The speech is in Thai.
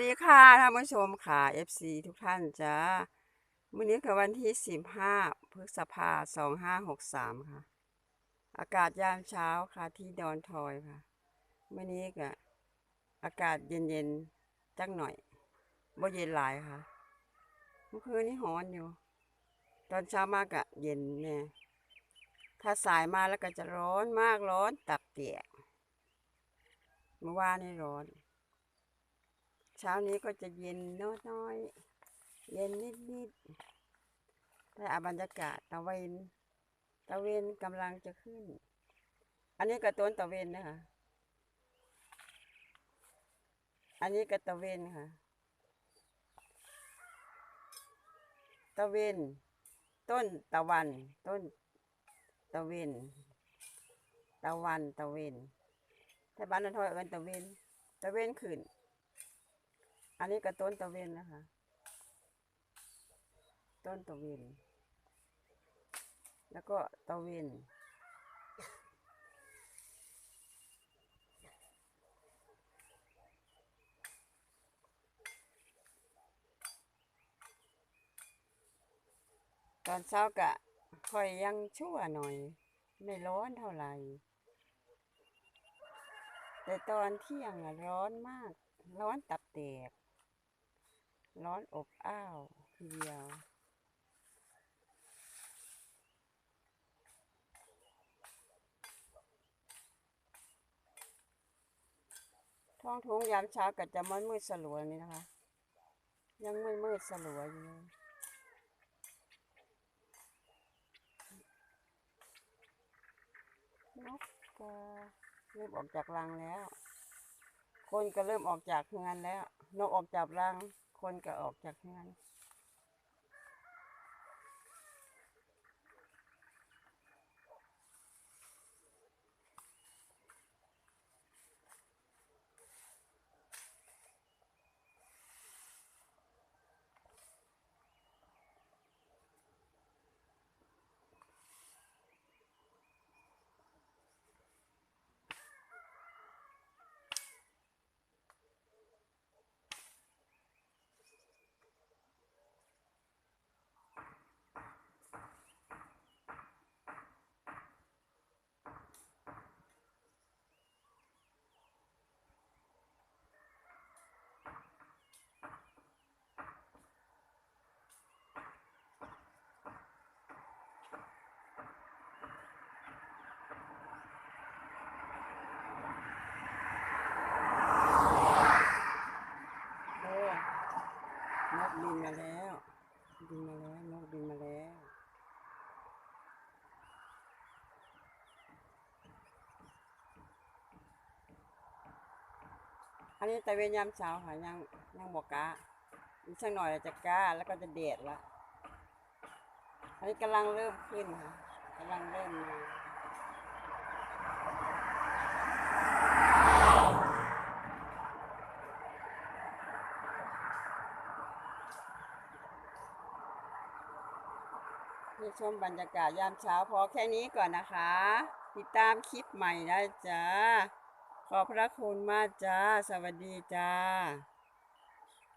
ดีค่ะท่านผู้ชมค่ะ FC ทุกท่านจ้ามื้อนี้คือวันที่15พฤษภาคม2563ค่ะ อากาศยามเช้าค่ะที่ดอนทอยค่ะมื้อนี้ก็อากาศเย็นๆจักหน่อยบ่เย็นหลายค่ะ เมื่อคืนนี้ร้อนอยู่ ตอนเช้ามากะเย็นแน่ถ้าสายมาแล้วก็จะร้อนมากร้อนตับเตียกเมื่อวานนี่ร้อน เช้านี้ก็จะเย็นน้อยๆเย็นนิดๆแต่อาบรรยากาศตะเวนตะเวนกำลังจะขึ้น อันนี้ก็ต้นตะเวนนะคะอันนี้ก็ตะเวนค่ะ ตะเวน ต้นตะวัน ต้น ตะเวน ตะวันตะเวนแต่บ้านนทอยเอินตะเวน ตะเวนขึ้น อันนี้ก็ต้นตะเวนนะคะ ต้นตะเวนแล้วก็ตะเวนตอนเช้ากะค่อยยังชั่วหน่อย ไม่ร้อนเท่าไหร่ แต่ตอนเที่ยงอะร้อนมาก ร้อนตับแตก ร้อนอบอ้าวทีเดียว ท้องทุ่งยามเช้าก็จะมืดมืดสลัวนี่นะคะ ยังมืดมืดสลัวอยู่เลยนกก็เริ่มออกจากรังแล้ว คนก็เริ่มออกจากเฮือนแล้ว นกออกจากรัง คนก็ออกจากงาน โอ้นกบินมาแล้ว บินมาแล้ว นกบินมาแล้ว อันนี้ตะเวนยามเช้าค่ะยังยังบอกกาอีกสักหน่อยจะกาแล้วก็จะเดดละอันนี้กำลังเริ่มขึ้นค่ะกำลังเริ่มมานี่ชมบรรยากาศยามเช้าพอแค่นี้ก่อนนะคะ ติดตามคลิปใหม่ได้จ้า ขอบพระคุณมากจ้า สวัสดีจ้า